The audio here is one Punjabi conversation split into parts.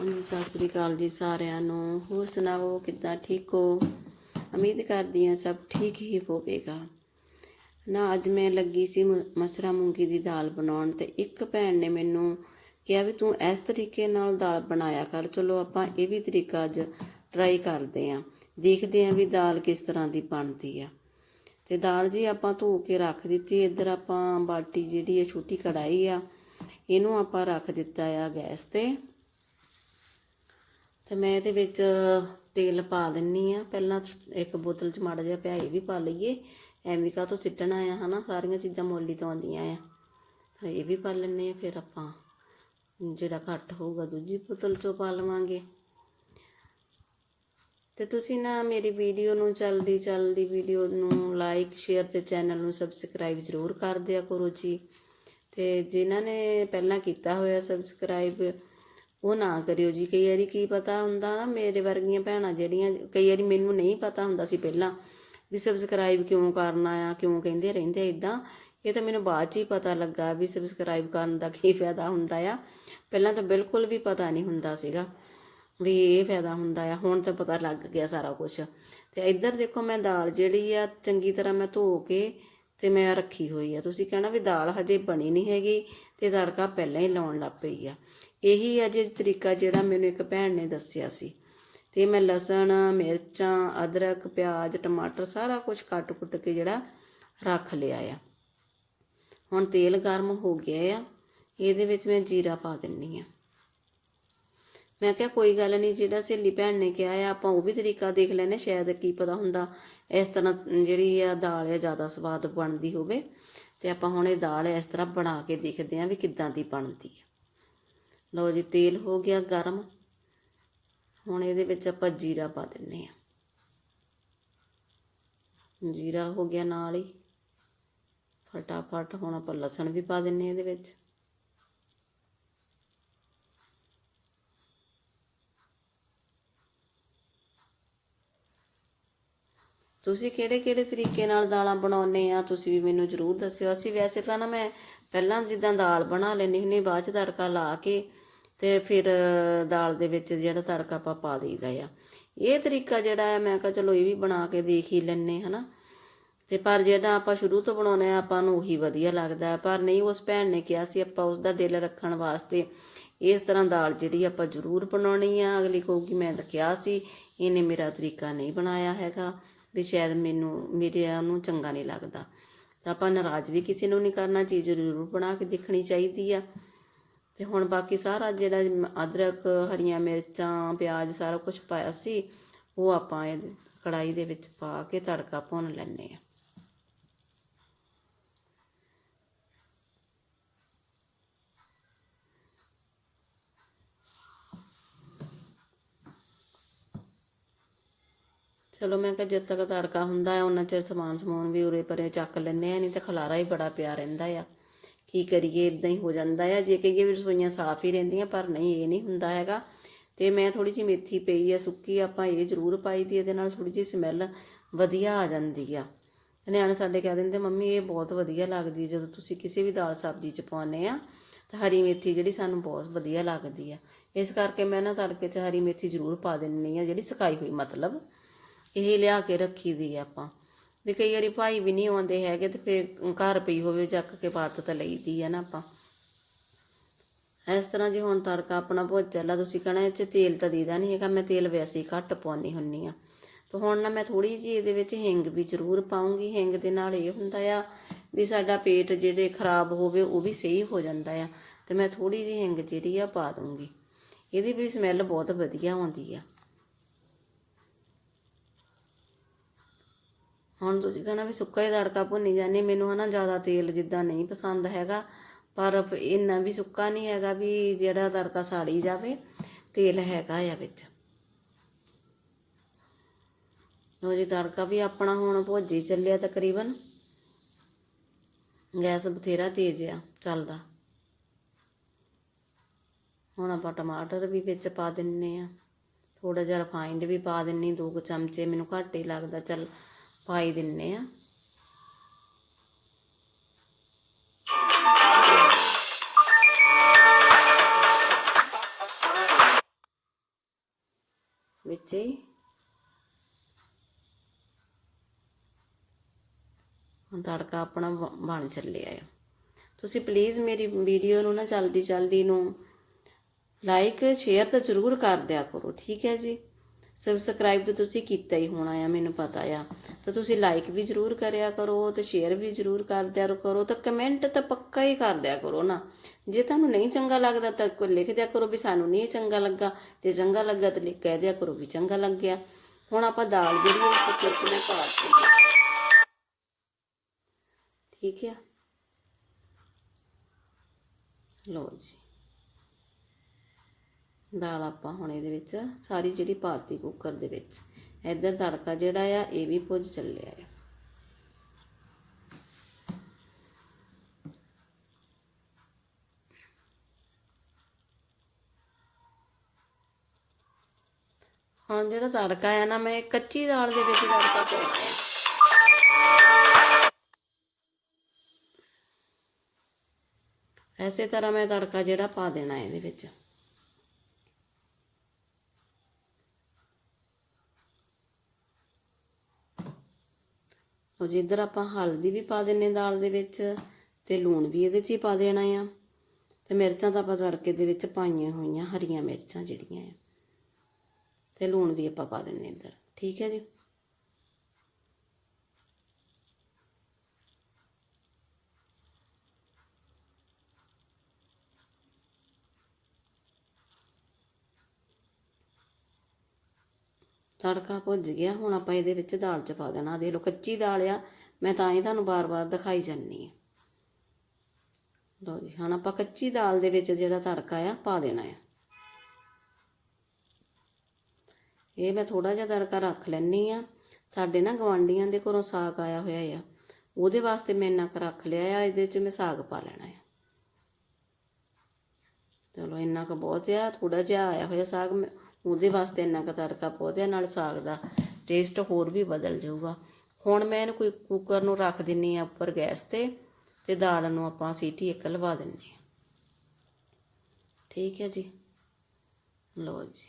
ਹਾਂਜੀ, ਸਤਿ ਸ੍ਰੀ ਅਕਾਲ ਜੀ ਸਾਰਿਆਂ ਨੂੰ। ਹੋਰ ਸੁਣਾਓ, ਕਿੱਦਾਂ ਠੀਕ ਹੋ? ਉਮੀਦ ਕਰਦੀ ਹਾਂ ਸਭ ਠੀਕ ਹੀ ਹੋਵੇਗਾ। ਨਾ, ਅੱਜ ਮੈਂ ਲੱਗੀ ਸੀ ਮਸਰਾ ਮੂੰਗੀ ਦੀ ਦਾਲ ਬਣਾਉਣ ਤੇ ਇੱਕ ਭੈਣ ਨੇ ਮੈਨੂੰ ਕਿਹਾ ਵੀ ਤੂੰ ਇਸ ਤਰੀਕੇ ਨਾਲ ਦਾਲ ਬਣਾਇਆ ਕਰ। ਚਲੋ, ਆਪਾਂ ਇਹ ਵੀ ਤਰੀਕਾ ਅੱਜ ਟਰਾਈ ਕਰਦੇ ਆਂ ਦੇਖਦੇ ਆਂ ਵੀ ਦਾਲ ਕਿਸ ਤਰ੍ਹਾਂ ਦੀ ਬਣਦੀ ਆ। ਤੇ ਦਾਲ ਜੀ ਆਪਾਂ ਧੋ ਕੇ ਰੱਖ ਦਿੱਤੀ। ਇੱਧਰ ਆਪਾਂ ਬਾਟੀ ਜਿਹੜੀ ਹੈ ਛੋਟੀ ਕੜਾਈ ਆ, ਇਹਨੂੰ ਆਪਾਂ ਰੱਖ ਦਿੱਤਾ ਆ ਗੈਸ ਤੇ। ਤੇ ਮੈਂ ਇਹਦੇ ਵਿੱਚ ਤੇਲ ਪਾ ਦਿੰਨੀ ਆ। ਪਹਿਲਾਂ ਇੱਕ ਬੋਤਲ ਚ ਮਾੜਾ ਜਿਹਾ ਪਿਆ ਇਹ ਵੀ ਪਾ ਲਈਏ। ਐਵੇਂ ਕਾ ਤੋਂ ਸਿੱਟਣਾ ਆ, ਹਨਾ? ਸਾਰੀਆਂ ਚੀਜ਼ਾਂ ਮੋਲੀ ਤੋਂ ਆਉਂਦੀਆਂ ਆ। ਫਿਰ ਇਹ ਵੀ ਪਾ ਲੈਣੇ ਆ, ਫਿਰ ਆਪਾਂ ਜਿਹੜਾ ਘੱਟ ਹੋਊਗਾ ਦੂਜੀ ਬੋਤਲ ਚੋਂ ਪਾ ਲਵਾਂਗੇ। ਤੇ ਤੁਸੀਂ ਨਾ ਮੇਰੀ ਵੀਡੀਓ ਨੂੰ ਚੱਲਦੀ ਚੱਲਦੀ ਵੀਡੀਓ ਨੂੰ ਲਾਈਕ, ਸ਼ੇਅਰ ਤੇ ਚੈਨਲ ਨੂੰ ਸਬਸਕ੍ਰਾਈਬ ਜ਼ਰੂਰ ਕਰ ਦਿਆ ਕਰੋ ਜੀ। ਤੇ ਜਿਨ੍ਹਾਂ ਨੇ ਪਹਿਲਾਂ ਕੀਤਾ ਹੋਇਆ ਸਬਸਕ੍ਰਾਈਬ ਉਹ ਨਾ ਕਰਿਓ ਜੀ, ਕਈ ਵਾਰੀ ਕੀ ਪਤਾ ਹੁੰਦਾ ਨਾ, ਮੇਰੇ ਵਰਗੀਆਂ ਭੈਣਾਂ ਜਿਹੜੀਆਂ, ਕਈ ਵਾਰੀ ਮੈਨੂੰ ਨਹੀਂ ਪਤਾ ਹੁੰਦਾ ਸੀ ਪਹਿਲਾਂ ਵੀ ਸਬਸਕ੍ਰਾਈਬ ਕਿਉਂ ਕਰਨਾ ਆ ਕਿਉਂ ਕਹਿੰਦੇ ਰਹਿੰਦੇ ਇਦਾਂ ਇਹ ਤਾਂ ਮੈਨੂੰ ਬਾਅਦ ਚ ਹੀ ਪਤਾ ਲੱਗਾ ਵੀ ਸਬਸਕ੍ਰਾਈਬ ਕਰਨ ਦਾ ਕੀ ਫਾਇਦਾ ਹੁੰਦਾ ਆ। ਪਹਿਲਾਂ ਤਾਂ ਬਿਲਕੁਲ ਵੀ ਪਤਾ ਨਹੀਂ ਹੁੰਦਾ ਸੀਗਾ ਵੀ ਇਹ ਫਾਇਦਾ ਹੁੰਦਾ ਆ, ਹੁਣ ਤਾਂ ਪਤਾ ਲੱਗ ਗਿਆ ਸਾਰਾ ਕੁਝ ਤੇ ਇੱਧਰ ਦੇਖੋ ਮੈਂ ਦਾਲ ਜਿਹੜੀ ਆ, ਚੰਗੀ ਤਰ੍ਹਾਂ ਮੈਂ ਧੋ ਕੇ ਤੇ ਮੈਂ ਰੱਖੀ ਹੋਈ ਆ। ਤੁਸੀਂ ਕਹਿਣਾ ਵੀ ਦਾਲ ਹਜੇ ਬਣੀ ਨਹੀਂ ਹੈਗੀ ਤੇ ਤੜਕਾ ਪਹਿਲਾਂ ਹੀ ਲਾਉਣ ਲੱਗ ਪਈ ਆ। ਇਹੀ ਅਜੇ ਤਰੀਕਾ ਜਿਹੜਾ ਮੈਨੂੰ ਇੱਕ ਭੈਣ ਨੇ ਦੱਸਿਆ ਸੀ। ਤੇ ਮੈਂ ਲਸਣ, ਮਿਰਚਾਂ, ਅਦਰਕ, ਪਿਆਜ਼, ਟਮਾਟਰ ਸਾਰਾ ਕੁਝ ਕੱਟ-ਕੁੱਟ ਕੇ ਜਿਹੜਾ ਰੱਖ ਲਿਆ ਆ। ਹੁਣ ਤੇਲ ਗਰਮ ਹੋ ਗਿਆ ਆ। ਇਹਦੇ ਵਿੱਚ ਮੈਂ ਜੀਰਾ ਪਾ ਦਿੰਨੀ ਆ। ਮੈਂ ਕਿਹਾ, ਕੋਈ ਗੱਲ ਨਹੀਂ ਜਿਹੜਾ ਸਹੇਲੀ ਭੈਣ ਨੇ ਕਿਹਾ ਆ, ਆਪਾਂ ਉਹ ਵੀ ਤਰੀਕਾ ਦੇਖ ਲੈਨੇ ਸ਼ਾਇਦ ਕੀ ਪਤਾ ਹੁੰਦਾ ਇਸ ਤਰ੍ਹਾਂ ਜਿਹੜੀ ਆ ਦਾਲ ਆ, ਜ਼ਿਆਦਾ ਸਵਾਦ ਬਣਦੀ ਹੋਵੇ। ਤੇ ਆਪਾਂ ਹੁਣ ਇਹ ਦਾਲ ਇਸ ਤਰ੍ਹਾਂ ਬਣਾ ਕੇ ਦੇਖਦੇ ਆਂ ਵੀ ਕਿੱਦਾਂ ਦੀ ਬਣਦੀ ਆ। ਲਓ ਜੀ, ਤੇਲ ਹੋ ਗਿਆ ਗਰਮ। ਹੁਣ ਇਹਦੇ ਵਿੱਚ ਆਪਾਂ ਜੀਰਾ ਪਾ ਦਿੰਨੇ ਆ ਜੀਰਾ ਹੋ ਗਿਆ ਨਾਲ ਹੀ। ਫਟਾਫਟ ਹੁਣ ਆਪਾਂ ਲਸਣ ਵੀ ਪਾ ਦਿੰਨੇ ਇਹਦੇ ਵਿੱਚ। ਤੁਸੀਂ ਕਿਹੜੇ ਕਿਹੜੇ ਤਰੀਕੇ ਨਾਲ ਦਾਲਾਂ ਬਣਾਉਂਦੇ ਆ? ਤੁਸੀਂ ਵੀ ਮੈਨੂੰ ਜ਼ਰੂਰ ਦੱਸਿਓ। ਅਸੀਂ ਵੈਸੇ ਤਾਂ ਨਾ ਮੈਂ ਪਹਿਲਾਂ ਜਿੱਦਾਂ ਦਾਲ ਬਣਾ ਲੈਂਦੀ ਹੁੰਦੀ ਬਾਅਦ ਚ ਤੜਕਾ ਲਾ ਕੇ ਤੇ ਫਿਰ ਦਾਲ ਦੇ ਵਿੱਚ ਜਿਹੜਾ ਤੜਕਾ ਆਪਾਂ ਪਾ ਦਈਦਾ ਆ। ਇਹ ਤਰੀਕਾ ਜਿਹੜਾ ਹੈ, ਮੈਂ ਕਿਹਾ ਚਲੋ ਇਹ ਵੀ ਬਣਾ ਕੇ ਦੇਖ ਹੀ ਲੈਨੇ ਹਨਾ। ਤੇ ਪਰ ਜਿਹੜਾ ਆਪਾਂ ਸ਼ੁਰੂ ਤੋਂ ਬਣਾਉਨੇ ਆ ਆਪਾਂ ਨੂੰ ਉਹੀ ਵਧੀਆ ਲੱਗਦਾ ਪਰ ਨਹੀਂ, ਉਸ ਭੈਣ ਨੇ ਕਿਹਾ ਸੀ ਆਪਾਂ ਉਸ ਦਾ ਦਿਲ ਰੱਖਣ ਵਾਸਤੇ ਇਸ ਤਰ੍ਹਾਂ ਦਾਲ ਜਿਹੜੀ ਆਪਾਂ ਜ਼ਰੂਰ ਬਣਾਉਣੀ ਆ। ਅਗਲੀ ਕਹੂਗੀ, ਮੈਂ ਤਾਂ ਕਿਹਾ ਸੀ, ਇਹਨੇ ਮੇਰਾ ਤਰੀਕਾ ਨਹੀਂ ਬਣਾਇਆ ਹੈਗਾ। ਵੀ ਸ਼ਾਇਦ ਮੈਨੂੰ, ਮੇਰੇ ਨੂੰ ਚੰਗਾ ਨਹੀਂ ਲੱਗਦਾ। ਤਾਂ ਆਪਾਂ ਨਾਰਾਜ਼ ਵੀ ਕਿਸੇ ਨੂੰ ਨਹੀਂ ਕਰਨਾ, ਚੀਜ਼ ਜ਼ਰੂਰ ਬਣਾ ਕੇ ਦੇਖਣੀ ਚਾਹੀਦੀ ਆ। ਤੇ ਹੁਣ ਬਾਕੀ ਸਾਰਾ ਜਿਹੜਾ ਅਦਰਕ, ਹਰੀਆਂ ਮਿਰਚਾਂ, ਪਿਆਜ਼ ਸਾਰਾ ਕੁਝ ਪਾਇਆ ਸੀ, ਉਹ ਆਪਾਂ ਇਹ ਕੜਾਈ ਦੇ ਵਿੱਚ ਪਾ ਕੇ ਤੜਕਾ ਭੁੰਨ ਲੈਣੇ ਆ। ਚਲੋ ਮੈਂ ਕਿਹਾ ਜਦ ਤੱਕ ਤੜਕਾ ਹੁੰਦਾ ਹੈ ਉਹਨਾਂ ਚਿਰ ਸਮਾਨ ਸਮੂਨ ਵੀ ਉਰੇ ਪਰੇ ਚੱਕ ਲੈਂਦੇ ਆ, ਨਹੀਂ ਤੇ ਖਲਾਰਾ ਹੀ ਬੜਾ ਪਿਆ ਰਹਿੰਦਾ ਆ। ਕੀ ਕਰੀਏ ਇਦਾਂ ਹੀ ਹੋ ਜਾਂਦਾ ਆ। ਜੇ ਕਹੀਏ ਵੀ ਰਸੋਈਆਂ ਸਾਫ਼ ਹੀ ਰਹਿੰਦੀਆਂ, ਪਰ ਨਹੀਂ, ਇਹ ਨਹੀਂ ਹੁੰਦਾ ਹੈਗਾ। ਤੇ ਮੈਂ ਥੋੜੀ ਜਿਹੀ ਮੇਥੀ ਪਈ ਆ, ਸੁੱਕੀ ਆਪਾਂ ਇਹ ਜ਼ਰੂਰ ਪਾਈ ਦੀ, ਇਹਦੇ ਨਾਲ ਥੋੜੀ ਜਿਹੀ ਸਮੈਲ ਵਧੀਆ ਆ ਜਾਂਦੀ ਆ। ਨਿਆਣੇ ਸਾਡੇ ਕਹਿ ਦਿੰਦੇ, ਮੰਮੀ, ਇਹ ਬਹੁਤ ਵਧੀਆ ਲੱਗਦੀ, ਜਦੋਂ ਤੁਸੀਂ ਕਿਸੇ ਵੀ ਦਾਲ ਸਬਜ਼ੀ ਚ ਪਾਉਂਦੇ ਆ, ਤਾਂ ਹਰੀ ਮੇਥੀ ਜਿਹੜੀ ਸਾਨੂੰ ਬਹੁਤ ਵਧੀਆ ਲੱਗਦੀ ਆ। ਇਸ ਕਰਕੇ ਮੈਂ ਨਾ ਤੜਕੇ 'ਚ ਹਰੀ ਮੇਥੀ ਜ਼ਰੂਰ ਪਾ ਦਿੰਨੀ ਆ, ਜਿਹੜੀ ਸੁਕਾਈ ਹੋਈ, ਮਤਲਬ। ਇਹ ਲਿਆ ਕੇ ਰੱਖੀ ਦੀ ਆਪਾਂ। ਵੀ ਕਈ ਵਾਰੀ ਭਾਈ ਵੀ ਨਹੀਂ ਆਉਂਦੇ ਹੈਗੇ ਤੇ ਫਿਰ ਘਰ ਪਈ ਹੋਵੇ, ਚੱਕ ਕੇ ਵਰਤ ਤਾਂ ਲਈਦੀ ਆ ਨਾ ਆਪਾਂ। ਇਸ ਤਰ੍ਹਾਂ ਜੀ ਹੁਣ ਤੜਕਾ ਆਪਣਾ ਭੁੱਜ ਚੱਲਾ ਤੁਸੀਂ ਕਹਣਾ ਇਹ ਚ ਤੇਲ ਤਾਂ ਦੀਦਾ ਨਹੀਂ ਹੈਗਾ, ਮੈਂ ਤੇਲ ਵੈਸੇ ਹੀ ਘੱਟ ਪਾਉਣੀ ਹੁੰਨੀ ਆ। ਤਾਂ ਹੁਣ ਨਾ ਮੈਂ ਥੋੜੀ ਜਿਹੀ ਇਹਦੇ ਵਿੱਚ ਹਿੰਗ ਵੀ ਜ਼ਰੂਰ ਪਾਉਂਗੀ। ਹਿੰਗ ਦੇ ਨਾਲ ਇਹ ਹੁੰਦਾ ਆ ਵੀ ਸਾਡਾ ਪੇਟ ਜਿਹੜੇ ਖਰਾਬ ਹੋਵੇ, ਉਹ ਵੀ ਸਹੀ ਹੋ ਜਾਂਦਾ ਆ। ਤੇ ਮੈਂ ਥੋੜੀ ਜਿਹੀ ਹਿੰਗ ਜਿਹੜੀ ਆ ਪਾ ਦੂੰਗੀ। ਇਹਦੀ ਵੀ ਸਮੈਲ ਬਹੁਤ ਵਧੀਆ ਆਉਂਦੀ ਆ। ਹੁਣ ਤੁਸੀਂ ਕਹਣਾ ਵੀ ਸੁੱਕਾ ਹੀ ਤੜਕਾ ਭੁੰਨੀ ਜਾਂਦੇ ਮੈਨੂੰ ਹਨਾ ਜ਼ਿਆਦਾ ਤੇਲ ਜਿੱਦਾਂ ਨਹੀਂ ਪਸੰਦ ਹੈਗਾ, ਪਰ ਇੰਨਾ ਵੀ ਸੁੱਕਾ ਨਹੀਂ ਹੈਗਾ ਵੀ ਜਿਹੜਾ ਤੜਕਾ ਸਾੜੀ ਜਾਵੇ, ਤੇਲ ਹੈਗਾ ਆ ਵਿੱਚ। ਲੋ ਜੀ, ਤੜਕਾ ਵੀ ਆਪਣਾ ਹੁਣ ਭੋਜੀ ਚੱਲਿਆ ਤਕਰੀਬਨ। ਗੈਸ ਬਥੇਰਾ ਤੇਜ਼ ਆ, ਚੱਲਦਾ। ਹੁਣ ਆਪਾਂ ਟਮਾਟਰ ਵੀ ਵਿੱਚ ਪਾ ਦਿੰਨੇ ਆ। ਥੋੜਾ ਜਿਹਾ ਰਿਫਾਈਂਡ ਵੀ ਪਾ ਦਿੰਨੀ, ਦੋ ਕੁ ਚਮਚੇ, ਮੈਨੂੰ ਘੱਟ ਹੀ ਲੱਗਦਾ, ਚੱਲ ਪਾਈ ਦਿੰਨੇ ਆ। ਵਿੱਚ ਹੀ। ਹੁਣ ਤੜਕਾ ਆਪਣਾ ਬ- ਬਣ ਚੱਲਿਆ ਆ। ਤੁਸੀਂ ਪਲੀਜ਼ ਮੇਰੀ ਵੀਡੀਓ ਨੂੰ ਨਾ ਜਲਦੀ ਜਲਦੀ ਨੂੰ ਲਾਈਕ ਸ਼ੇਅਰ ਤਾਂ ਜ਼ਰੂਰ ਕਰ ਦਿਆ ਕਰੋ, ਠੀਕ ਹੈ ਜੀ? ਸਬਸਕ੍ਰਾਈਬ ਤਾਂ ਤੁਸੀਂ ਕੀਤਾ ਹੀ ਹੋਣਾ ਆ, ਮੈਨੂੰ ਪਤਾ ਆ। ਤਾਂ ਤੁਸੀਂ ਲਾਈਕ ਵੀ ਜ਼ਰੂਰ ਕਰਿਆ ਕਰੋ ਤੇ ਸ਼ੇਅਰ ਵੀ ਜ਼ਰੂਰ ਕਰ ਦਿਆ ਕਰੋ, ਤਾਂ ਕਮੈਂਟ ਤਾਂ ਪੱਕਾ ਹੀ ਕਰ ਦਿਆ ਕਰੋ ਨਾ। ਜੇ ਤੁਹਾਨੂੰ ਨਹੀਂ ਚੰਗਾ ਲੱਗਦਾ ਤਾਂ ਕੋਈ ਲਿਖ ਦਿਆ ਕਰੋ ਵੀ ਸਾਨੂੰ ਨਹੀਂ ਚੰਗਾ ਲੱਗਾ ਤੇ ਚੰਗਾ ਲੱਗਾ ਤਾਂ ਲਿਖ ਕਹਿ ਦਿਆ ਕਰੋ ਵੀ ਚੰਗਾ ਲੱਗਿਆ। ਹੁਣ ਆਪਾਂ ਦਾਲ ਜਿਹੜੀ ਉਹ ਕੁੱਕਰ ਪਾ ਦਿੱਤੀ ਠੀਕ ਹੈ ਲਓ ਜੀ। ਦਾਲ ਆਪਾਂ ਹੁਣ ਇਹਦੇ ਵਿੱਚ ਸਾਰੀ ਜਿਹੜੀ ਪਾਤੀ ਕੁੱਕਰ ਦੇ ਵਿੱਚ। ਇੱਧਰ ਤੜਕਾ ਜਿਹੜਾ ਆ, ਇਹ ਵੀ ਭੁੱਜ ਚੱਲਿਆ ਆ। ਹੁਣ ਜਿਹੜਾ ਤੜਕਾ ਆ ਨਾ, ਮੈਂ ਕੱਚੀ ਦਾਲ ਦੇ ਵਿੱਚ ਤੜਕਾ ਪਾਉਣਾ ਐਸੇ ਤਰ੍ਹਾਂ ਮੈਂ ਤੜਕਾ ਜਿਹੜਾ ਪਾ ਦੇਣਾ ਇਹਦੇ ਵਿੱਚ। ਉਹ ਇੱਧਰ ਆਪਾਂ ਹਲਦੀ ਵੀ ਪਾ ਦਿੰਨੇ ਦਾਲ ਦੇ ਵਿੱਚ ਤੇ ਲੂਣ ਵੀ ਇਹਦੇ 'ਚ ਹੀ ਪਾ ਦੇਣਾ ਆ। ਤੇ ਮਿਰਚਾਂ ਤਾਂ ਆਪਾਂ ਤੜਕੇ ਦੇ ਵਿੱਚ ਪਾਈਆਂ ਹੋਈਆਂ ਹਰੀਆਂ ਮਿਰਚਾਂ ਜਿਹੜੀਆਂ ਆ। ਤੇ ਲੂਣ ਵੀ ਆਪਾਂ ਪਾ ਦਿੰਨੇ ਇੱਧਰ। ਠੀਕ ਹੈ ਜੀ? ਤੜਕਾ ਭੁੱਜ ਗਿਆ, ਹੁਣ ਆਪਾਂ ਇਹਦੇ ਵਿੱਚ ਦਾਲ ਚ ਪਾ ਦੇਣਾ। ਦੇਖ ਲਓ, ਕੱਚੀ ਦਾਲ ਆ, ਮੈਂ ਤਾਂ ਹੀ ਤੁਹਾਨੂੰ ਬਾਰ-ਬਾਰ ਦਿਖਾਈ ਜਾਂਦੀ ਆ। ਲਓ ਜੀ, ਹੁਣ ਆਪਾਂ ਕੱਚੀ ਦਾਲ ਦੇ ਵਿੱਚ ਜਿਹੜਾ ਤੜਕਾ ਆ, ਪਾ ਦੇਣਾ ਆ। ਇਹ ਮੈਂ ਥੋੜਾ ਜਿਹਾ ਤੜਕਾ ਰੱਖ ਲੈਣੀ ਆ। ਸਾਡੇ ਨਾ ਗਵਾਂਡੀਆਂ ਦੇ ਘਰੋਂ ਸਾਗ ਆਇਆ ਹੋਇਆ ਆ। ਉਹਦੇ ਵਾਸਤੇ ਮੈਂ ਇੰਨਾ ਕੁ ਰੱਖ ਲਿਆ ਆ, ਇਹਦੇ 'ਚ ਮੈਂ ਸਾਗ ਪਾ ਲੈਣਾ ਆ। ਚਲੋ, ਇੰਨਾ ਕੁ ਬਹੁਤ ਆ ਥੋੜਾ ਜਿਹਾ ਆਇਆ ਹੋਇਆ ਸਾਗ ਮੈਂ ਉਹਦੇ ਵਾਸਤੇ ਇੰਨਾ ਕੁ ਤੜਕਾ ਬਹੁਤ ਨਾਲ ਸਾਗ ਦਾ ਟੇਸਟ ਹੋਰ ਵੀ ਬਦਲ ਜਾਊਗਾ। ਹੁਣ ਮੈਂ ਇਹਨੂੰ ਕੋਈ ਕੁੱਕਰ ਨੂੰ ਰੱਖ ਦਿੰਨੀ ਆ ਉੱਪਰ ਗੈਸ ਤੇ ਤੇ ਦਾਲ ਨੂੰ ਆਪਾਂ ਸੀਟੀ ਇੱਕ ਲਵਾ ਦਿੰਨੇ ਆ। ਠੀਕ ਹੈ ਜੀ? ਲਓ ਜੀ।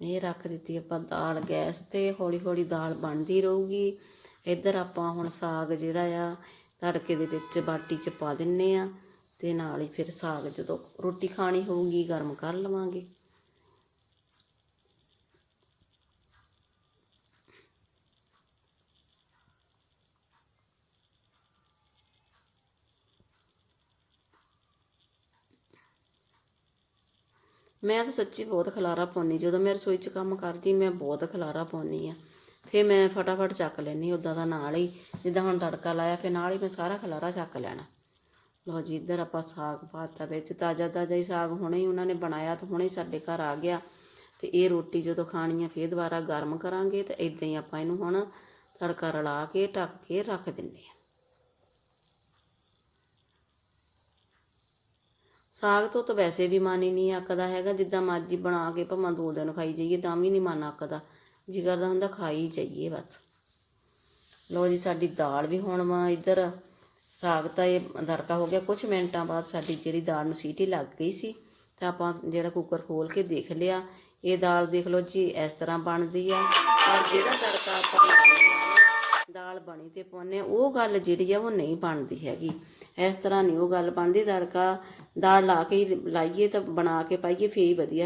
ਇਹ ਰੱਖ ਦਿੱਤੀ ਆਪਾਂ ਦਾਲ ਗੈਸ ਤੇ ਹੌਲੀ ਹੌਲੀ ਦਾਲ ਬਣਦੀ ਰਹੂਗੀ। ਇੱਧਰ ਆਪਾਂ ਹੁਣ ਸਾਗ ਜਿਹੜਾ ਆ, ਤੜਕੇ ਦੇ ਵਿੱਚ ਬਾਟੀ 'ਚ ਪਾ ਦਿੰਨੇ ਆ ਤੇ ਨਾਲ ਹੀ ਫਿਰ ਸਾਗ ਜਦੋਂ ਰੋਟੀ ਖਾਣੀ ਹੋਊਗੀ, ਗਰਮ ਕਰ ਲਵਾਂਗੇ। ਮੈਂ ਤਾਂ ਸੱਚੀ ਬਹੁਤ ਖਲਾਰਾ ਪਾਉਣੀ ਜਦੋਂ ਮੈਂ ਰਸੋਈ 'ਚ ਕੰਮ ਕਰਦੀ, ਮੈਂ ਬਹੁਤ ਖਲਾਰਾ ਪਾਉਣੀ ਆ ਫਿਰ ਮੈਂ ਫਟਾਫਟ ਚੱਕ ਲੈਣੀ ਉਦਾਂ ਦਾ ਨਾਲ ਹੀ। ਜਿੱਦਾਂ ਹੁਣ ਤੜਕਾ ਲਾਇਆ, ਫਿਰ ਨਾਲ ਹੀ ਮੈਂ ਸਾਰਾ ਖਲਾਰਾ ਚੱਕ ਲੈਣਾ। ਲਓ ਜੀ, ਇੱਧਰ ਆਪਾਂ ਸਾਗ ਪਾਤਾ ਵਿੱਚ। ਤਾਜ਼ਾ ਤਾਜ਼ਾ ਹੀ ਸਾਗ ਹੁਣੇ ਹੀ ਉਹਨਾਂ ਨੇ ਬਣਾਇਆ ਤੇ ਹੁਣੇ ਸਾਡੇ ਘਰ ਆ ਗਿਆ। ਤੇ ਇਹ ਰੋਟੀ ਜਦੋਂ ਖਾਣੀ ਆ, ਫਿਰ ਦੁਬਾਰਾ ਗਰਮ ਕਰਾਂਗੇ ਤੇ ਇਦਾਂ ਹੀ ਆਪਾਂ ਇਹਨੂੰ ਹੁਣ ਤੜਕਾ ਰਲਾ ਕੇ, ਢੱਕ ਕੇ ਰੱਖ ਦਿੰਨੇ ਆ। ਸਾਗ ਤੋਂ ਤਾਂ ਵੈਸੇ ਵੀ ਮਨ ਹੀ ਨਹੀਂ ਅੱਕਦਾ ਹੈਗਾ ਜਿੱਦਾਂ ਮਰਜ਼ੀ ਬਣਾ ਕੇ ਭਾਵੇਂ ਦੋ ਦਿਨ ਖਾਈ ਜਾਈਏ ਤਾਂ ਵੀ ਨਹੀਂ ਮਨ ਅੱਕਦਾ। ਜਿਗਰ ਕਰਦਾ ਹੁੰਦਾ ਖਾਈ ਜਾਈਏ ਬਸ। ਲੋ ਜੀ ਸਾਡੀ ਦਾਲ ਵੀ ਹੁਣ ਵਾ ਇੱਧਰ ਸਾਗ ਤਾਂ ਇਹ ਦਰਕਾ ਹੋ ਗਿਆ। ਕੁਝ ਮਿੰਟਾਂ ਬਾਅਦ ਸਾਡੀ ਜਿਹੜੀ ਦਾਲ ਨੂੰ ਸੀਟੀ ਲੱਗ ਗਈ ਸੀ ਤਾਂ ਆਪਾਂ ਜਿਹੜਾ ਕੁੱਕਰ ਖੋਲ ਕੇ ਦੇਖ ਲਿਆ। ਇਹ ਦਾਲ ਦੇਖ ਲਓ ਜੀ ਇਸ ਤਰ੍ਹਾਂ ਬਣਦੀ ਆ। ਪਰ ਜਿਹੜਾ ਤੜਕਾ ਆਪਾਂ ਦਾਲ ਬਣੀ ਤੇ ਪਾਉਂਦੇ ਹਾਂ, ਉਹ ਗੱਲ ਜਿਹੜੀ ਆ ਉਹ ਨਹੀਂ ਬਣਦੀ ਹੈਗੀ। ਇਸ ਤਰ੍ਹਾਂ ਨਹੀਂ ਉਹ ਗੱਲ ਬਣਦੀ, ਤੜਕਾ ਦਾਲ ਲਾ ਕੇ ਹੀ ਲਾਈਏ ਤਾਂ ਬਣਾ ਕੇ ਪਾਈਏ, ਫੇਰ ਹੀ ਵਧੀਆ।